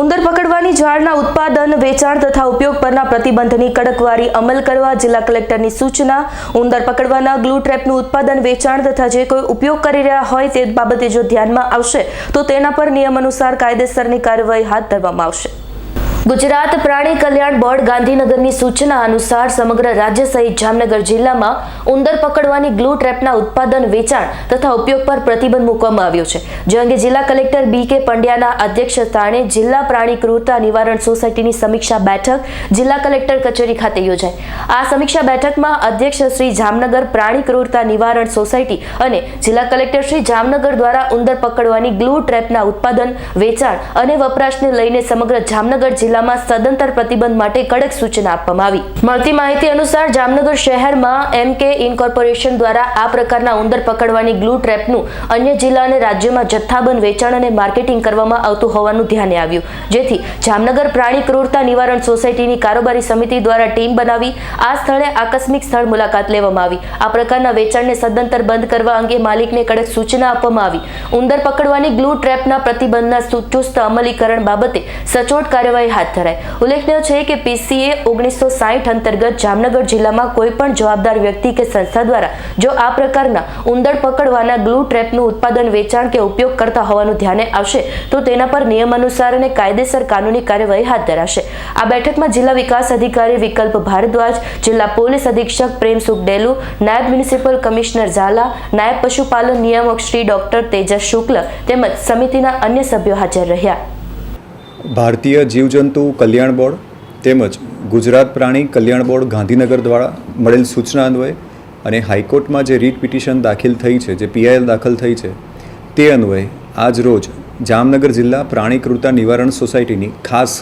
ઉંદર પકડવાની ઝાડના ઉત્પાદન, વેચાણ તથા ઉપયોગ પરના પ્રતિબંધની કડકવારી અમલ કરવા જિલ્લા કલેક્ટરની સૂચના, ઉંદર પકડવાના ગ્લુ ટ્રેપનું ઉત્પાદન, વેચાણ તથા જે કોઈ ઉપયોગ કરી રહ્યા હોય તે બાબતે જો ધ્યાનમાં આવશે, તો તેના પર નિયમ અનુસાર કાયદેસરની કાર્યવાહી હાથ ધરવામાં આવશે. ગુજરાત પ્રાણી કલ્યાણ બોર્ડ ગાંધીનગરની સૂચના અનુસાર સમગ્ર રાજ્ય સહિત જામનગર જિલ્લામાં ઉંદર પકડવાની ગ્લુ ટ્રેપના ઉત્પાદન, વેચાણ તથા ઉપયોગ પર પ્રતિબંધ મૂકવામાં આવ્યો છે. જે અંગે જિલ્લા કલેક્ટર બી કે પંડ્યાના અધ્યક્ષ સ્થાને જિલ્લા પ્રાણી ક્રૂરતા નિવારણ સોસાયટીની સમીક્ષા બેઠક જિલ્લા કલેક્ટર કચેરી ખાતે યોજાઈ. આ સમીક્ષા બેઠકમાં અધ્યક્ષ શ્રી જામનગર પ્રાણી ક્રૂરતા નિવારણ સોસાયટી અને જિલ્લા કલેક્ટર શ્રી જામનગર દ્વારા ઉંદર પકડવાની ગ્લુ ટ્રેપના ઉત્પાદન, વેચાણ અને વપરાશને લઈને સમગ્ર જામનગર જિલ્લામાં સદંતર પ્રતિબંધ માટે કડક સૂચના આપવામાં આવી. મળતી માહિતી અનુસાર જામનગર શહેરમાં એમ કે ઇન્કોર્પોરેશન દ્વારા આ પ્રકારના ઉંદર પકડવાની ગ્લુ ટ્રેપનું અન્ય જિલ્લા અને રાજ્યમાં જથ્થાબંધ વેચાણ અને માર્કેટિંગ કરવામાં આવતું હોવાનું ધ્યાને આવ્યું. જેથી જામનગર પ્રાણી ક્રૂરતા નિવારણ સોસાયટીની કારોબારી સમિતિ દ્વારા ટીમ બનાવી આ સ્થળે આકસ્મિક સ્થળ મુલાકાત લેવામાં આવી. આ પ્રકારના વેચાણને સદંતર બંધ કરવા અંગે માલિકને કડક સૂચના આપવામાં આવી. ઉંદર પકડવાની ગ્લુ ટ્રેપના પ્રતિબંધના ચુસ્ત અમલીકરણ બાબતે સચોટ કાર્યવાહી હાથ ધરાઈ ઉલ્લેખનીય છે કે પીસીએ ઓગણીસો સાહીઠ અંતર્ગત જામનગર જિલ્લામાં કોઈ પણ જવાબદાર વ્યક્તિ કે સંસ્થા દ્વારા જો આ પ્રકારના ઉંદર પકડવાના ગ્લુ ટ્રેપનું ઉત્પાદન, વેચાણ કે ઉપયોગ કરતા હોવાનું ધ્યાને આવશે, તો તેના પર નિયમ અનુસાર અને કાયદેસર કાનૂની કાર્યવાહી હાથ ધરાશે. આ બેઠકમાં જિલ્લા વિકાસ અધિકારી વિકલ્પ ભારદ્વાજ, જિલ્લા પોલીસ અધિક્ષક પ્રેમસુખ ડેલુ, નાયબ મ્યુનિસિપલ કમિશનર ઝાલા, નાયબ પશુપાલન નિયામક શ્રી ડોક્ટર તેજસ શુક્લ તેમજ સમિતિના અન્ય સભ્યો હાજર રહ્યા. ભારતીય જીવજંતુ કલ્યાણ બોર્ડ તેમજ ગુજરાત પ્રાણી કલ્યાણ બોર્ડ ગાંધીનગર દ્વારા મળેલ સૂચના અન્વયે અને હાઈકોર્ટમાં જે રીટ પિટિશન દાખલ થઈ છે, જે પીઆઈએલ દાખલ થઈ છે, તે અન્વયે આજ રોજ જામનગર જિલ્લા પ્રાણી ક્રૂરતા નિવારણ સોસાયટીની ખાસ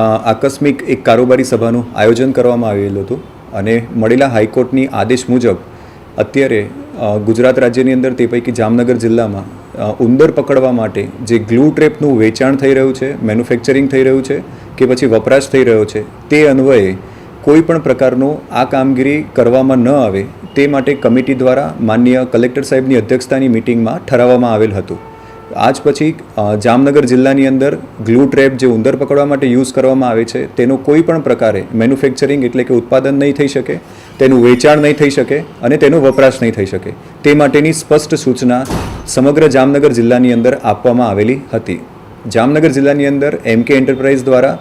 આકસ્મિક એક કારોબારી સભાનું આયોજન કરવામાં આવેલું હતું અને મળેલા હાઈકોર્ટની આદેશ મુજબ અત્યારે ગુજરાત રાજ્યની અંદર તે પૈકી જામનગર જિલ્લામાં ઉંદર પકડવા માટે જે ગ્લુ ટ્રેપનું વેચાણ થઈ રહ્યું છે, મેન્યુફેક્ચરિંગ થઈ રહ્યું છે કે પછી વપરાશ થઈ રહ્યો છે, તે અન્વયે કોઈ પણ પ્રકારનું આ કામગીરી કરવામાં ન આવે, તે માટે કમિટી દ્વારા માનનીય કલેક્ટર સાહેબની અધ્યક્ષતાની મિટિંગમાં ઠરાવવામાં આવેલ હતું. આજ પછી જામનગર જિલ્લાની અંદર ગ્લુ ટ્રેપ જે ઉંદર પકડવા માટે યુઝ કરવામાં આવે છે, તેનો કોઈ પણ પ્રકારે મેન્યુફેક્ચરિંગ એટલે કે ઉત્પાદન નહીં થઈ શકે, તેનું વેચાણ નહીં થઈ શકે અને તેનો વપરાશ નહીં થઈ શકે. તે માટેની સ્પષ્ટ સૂચના સમગ્ર જામનગર જિલ્લાની અંદર આપવામાં આવેલી હતી. જામનગર જિલ્લાની અંદર એમ કે એન્ટરપ્રાઇઝ દ્વારા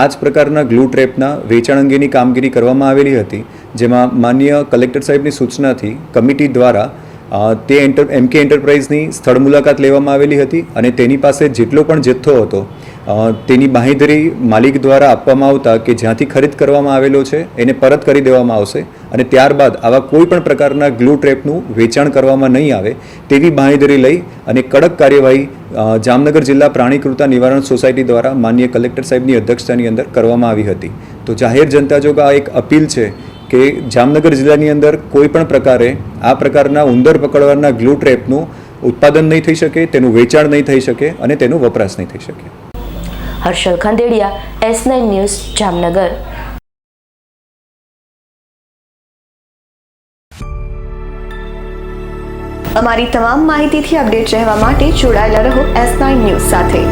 આ જ પ્રકારના ગ્લુ ટ્રેપના વેચાણ અંગેની કામગીરી કરવામાં આવેલી હતી, જેમાં માન્ય કલેક્ટર સાહેબની સૂચનાથી કમિટી દ્વારા તે એન્ટર એમ કે એન્ટરપ્રાઇઝની સ્થળ મુલાકાત લેવામાં આવેલી હતી અને તેની પાસે જેટલો પણ જથ્થો હતો તેની બાંહેધરી માલિક દ્વારા આપવામાં આવતા કે જ્યાંથી ખરીદ કરવામાં આવેલો છે, એને પરત કરી દેવામાં આવશે અને ત્યારબાદ આવા કોઈ પણ પ્રકારના ગ્લુ ટ્રેપનું વેચાણ કરવામાં નહીં આવે તેવી બાંહેધરી લઈ અને કડક કાર્યવાહી જામનગર જિલ્લા પ્રાણીકૃતા નિવારણ સોસાયટી દ્વારા માન્ય કલેક્ટર સાહેબની અધ્યક્ષતાની અંદર કરવામાં આવી હતી. તો જાહેર જનતા જોગ આ એક અપીલ છે કે જામનગર જિલ્લાની અંદર કોઈ પણ પ્રકારે આ પ્રકારના ઉંદર પકડવાના ગ્લુ ટ્રેપનું ઉત્પાદન નહીં થઈ શકે તેનું વેચાણ નહીં થઈ શકે અને તેનો વપરાશ નહીં થઈ શકે. Harshal Khandediya S nine news Jamnagar. અમારી તમામ માહિતીથી અપડેટ રહેવા માટે જોડાયેલા રહો એસ નાઇન ન્યૂઝ સાથે.